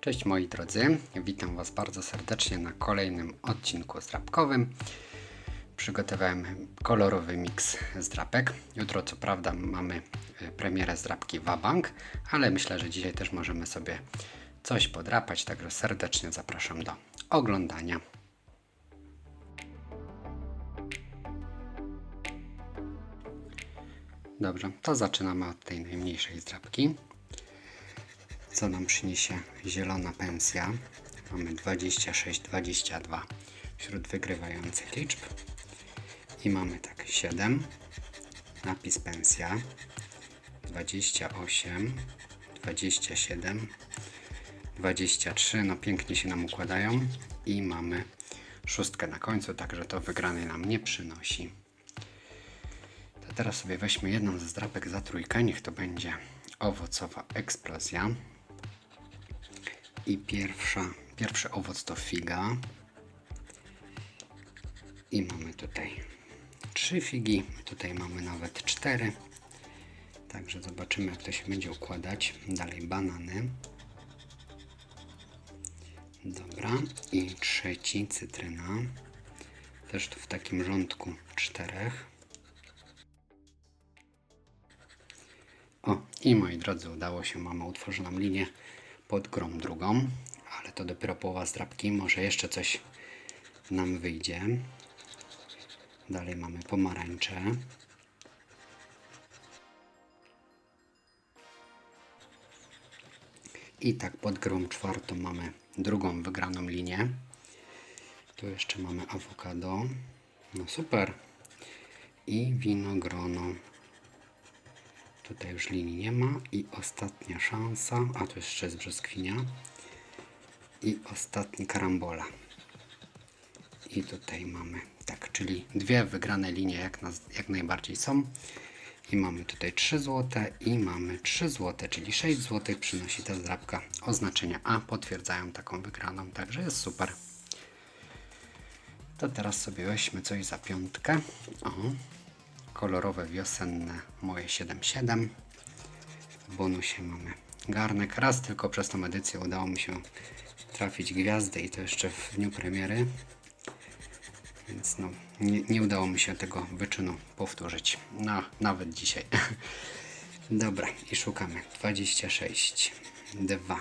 Cześć moi drodzy, witam Was bardzo serdecznie na kolejnym odcinku zdrapkowym. Przygotowałem kolorowy miks zdrapek. Jutro co prawda mamy y, premierę zdrapki Wabank, ale myślę, że dzisiaj też możemy sobie coś podrapać, także serdecznie zapraszam do oglądania. Dobrze, to zaczynamy od tej najmniejszej zdrapki co nam przyniesie zielona pensja. Mamy 26, 22 wśród wygrywających liczb. I mamy tak 7, napis pensja, 28, 27, 23, no pięknie się nam układają i mamy szóstkę na końcu, także to wygranej nam nie przynosi. To teraz sobie weźmy jedną ze zdrapek za trójkę, niech to będzie owocowa eksplozja. I pierwsza, pierwszy owoc to figa. I mamy tutaj trzy figi, tutaj mamy nawet cztery. Także zobaczymy jak to się będzie układać. Dalej banany. Dobra. I trzeci cytryna. Też tu w takim rządku czterech. O, i moi drodzy, udało się, mama utworzy nam linię pod grą drugą, ale to dopiero połowa zdrabki, może jeszcze coś nam wyjdzie. Dalej mamy pomarańcze. I tak pod grą czwartą mamy drugą wygraną linię. Tu jeszcze mamy awokado. No super. I winogrono. Tutaj już linii nie ma. I ostatnia szansa. A tu jeszcze jest brzoskwinia. I ostatni karambola. I tutaj mamy tak, czyli dwie wygrane linie jak, jak najbardziej są. I mamy tutaj 3 zł i mamy 3 zł, czyli 6 zł przynosi ta zdrabka oznaczenia A. Potwierdzają taką wygraną, także jest super. To teraz sobie weźmy coś za piątkę. Kolorowe wiosenne moje 7,7. W bonusie mamy garnek. Raz tylko przez tą edycję udało mi się trafić gwiazdę i to jeszcze w dniu premiery. Więc no, nie, nie udało mi się tego wyczynu powtórzyć. No, nawet dzisiaj. Dobra, i szukamy. 26, 2,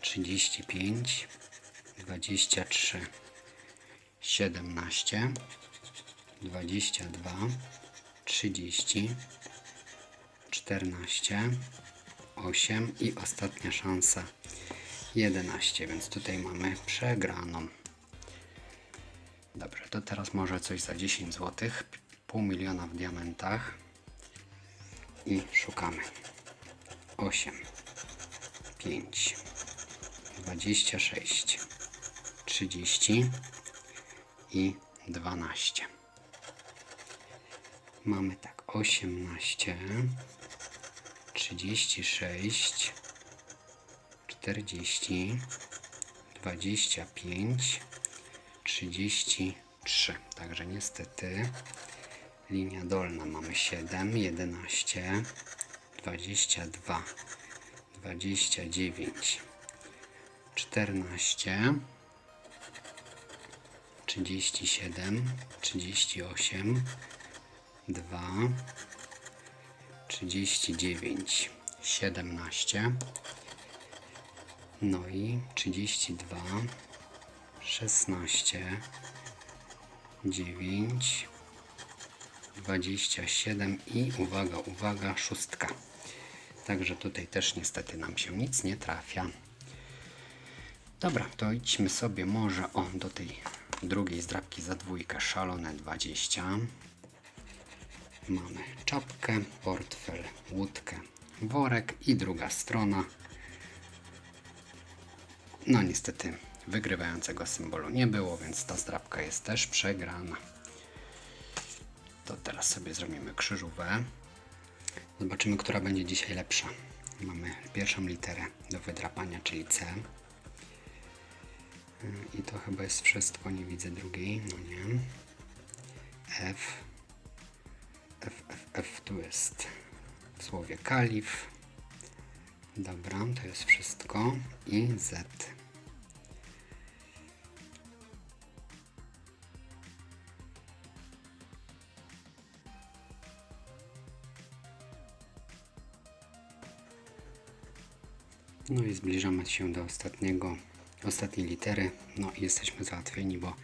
35, 23, 17, 22, 30, 14, 8 i ostatnia szansa 11, więc tutaj mamy przegraną. Dobrze, to teraz może coś za 10 zł, pół miliona w diamentach i szukamy. 8, 5, 26, 30 i 12. Mamy tak 18, 36, 40, 25, 33. Także niestety linia dolna mamy 7, 11, 22, 29, 14, 37, 38, 2, 39, 17, no i 32, 16, 9, 27 i uwaga, uwaga, szóstka. Także tutaj też niestety nam się nic nie trafia. Dobra, to idźmy sobie może o do tej drugiej zdrabki za dwójkę szalone 20. Mamy czapkę, portfel, łódkę, worek i druga strona. No niestety wygrywającego symbolu nie było, więc ta zdrabka jest też przegrana. To teraz sobie zrobimy krzyżówę. Zobaczymy, która będzie dzisiaj lepsza. Mamy pierwszą literę do wydrapania, czyli C. I to chyba jest wszystko, nie widzę drugiej, no nie. F. F, F, F tu jest w słowie kalif. Dobra, to jest wszystko. I Z. No i zbliżamy się do ostatniego, ostatniej litery. No i jesteśmy załatwieni, bo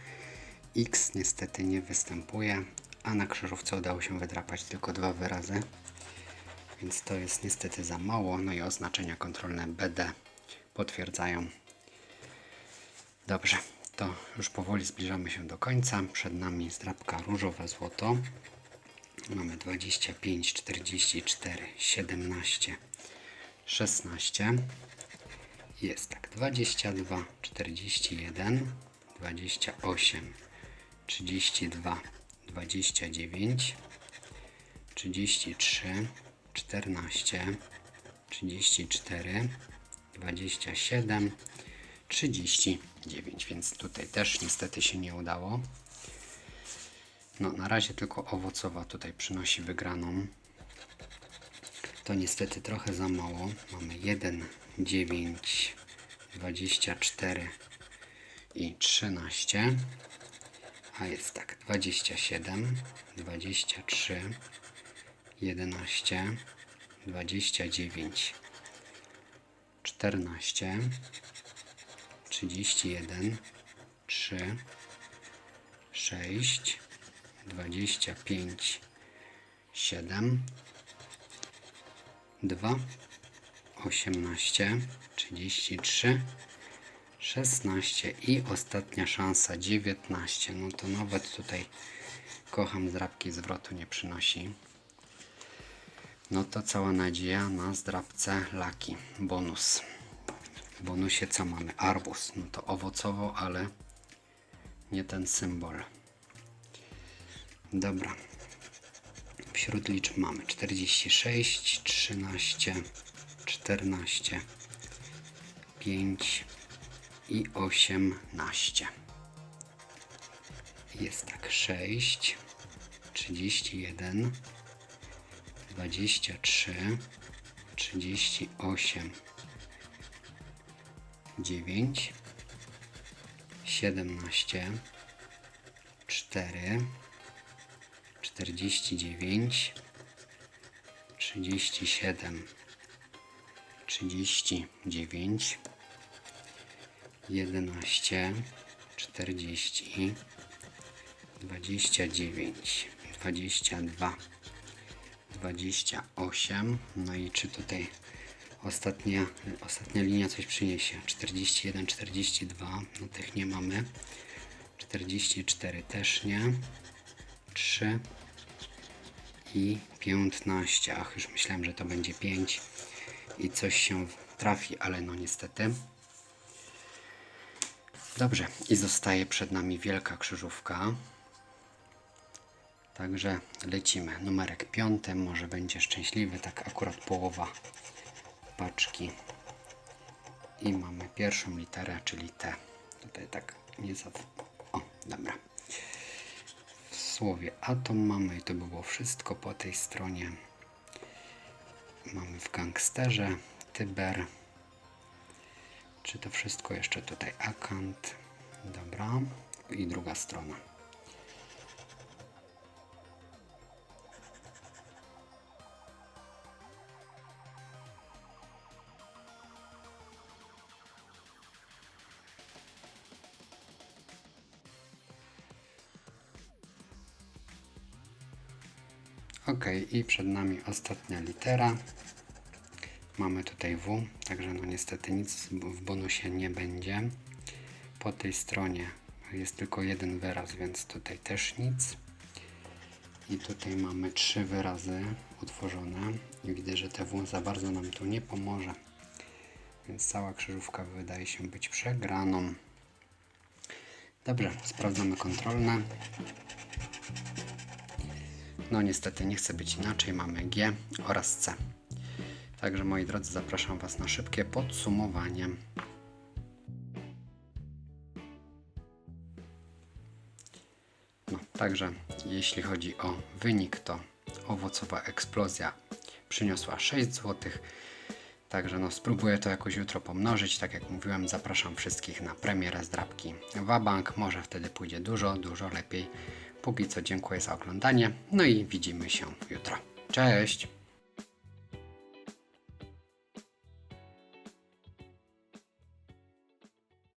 X niestety nie występuje, a na krzyżówce udało się wydrapać tylko dwa wyrazy. Więc to jest niestety za mało. No i oznaczenia kontrolne BD potwierdzają. Dobrze, to już powoli zbliżamy się do końca. Przed nami zdrapka różowe złoto. Mamy 25, 44, 17, 16. Jest tak, 22, 41, 28, 32, 29, 33, 14, 34, 27, 39, więc tutaj też niestety się nie udało. No, na razie tylko owocowa tutaj przynosi wygraną. To niestety trochę za mało. Mamy 1, 9, 24 i 13. A jest tak, 27, 23, 11, 29, 14, 31, 3, 6, 25, 7, 2, 18, 33, 16 i ostatnia szansa 19. No to nawet tutaj kocham zdrabki zwrotu nie przynosi. No to cała nadzieja na zdrabce laki. Bonus. W bonusie co mamy? Arbus. No to owocowo, ale nie ten symbol. Dobra. Wśród liczb mamy 46, 13, 14, 5 i 18. Jest tak 6, 31, 23, 38, 9, 17, 4, 49, 37, 39, 11, 40, 29, 22, 28. No i czy tutaj ostatnia, ostatnia linia coś przyniesie? 41, 42, no tych nie mamy. 44 też nie. 3 i 15. Ach, już myślałem, że to będzie 5 i coś się trafi, ale no niestety. Dobrze, i zostaje przed nami wielka krzyżówka. Także lecimy. Numerek piąty, może będzie szczęśliwy, tak akurat połowa paczki. I mamy pierwszą literę, czyli T. Tutaj tak nie za... O, dobra. W słowie atom mamy i to było wszystko po tej stronie. Mamy w gangsterze, Tyber. Czy to wszystko jeszcze tutaj akant? Dobra. I druga strona. Ok, i przed nami ostatnia litera. Mamy tutaj W, także no niestety nic w bonusie nie będzie. Po tej stronie jest tylko jeden wyraz, więc tutaj też nic. I tutaj mamy trzy wyrazy utworzone i widzę, że te W za bardzo nam tu nie pomoże. Więc cała krzyżówka wydaje się być przegraną. Dobrze, sprawdzamy kontrolne. No niestety nie chce być inaczej, mamy G oraz C. Także moi drodzy, zapraszam Was na szybkie podsumowanie. No, także jeśli chodzi o wynik, to owocowa eksplozja przyniosła 6 zł. Także no spróbuję to jakoś jutro pomnożyć. Tak jak mówiłem, zapraszam wszystkich na premierę zdrabki Wabank. Może wtedy pójdzie dużo, dużo lepiej. Póki co dziękuję za oglądanie. No i widzimy się jutro. Cześć!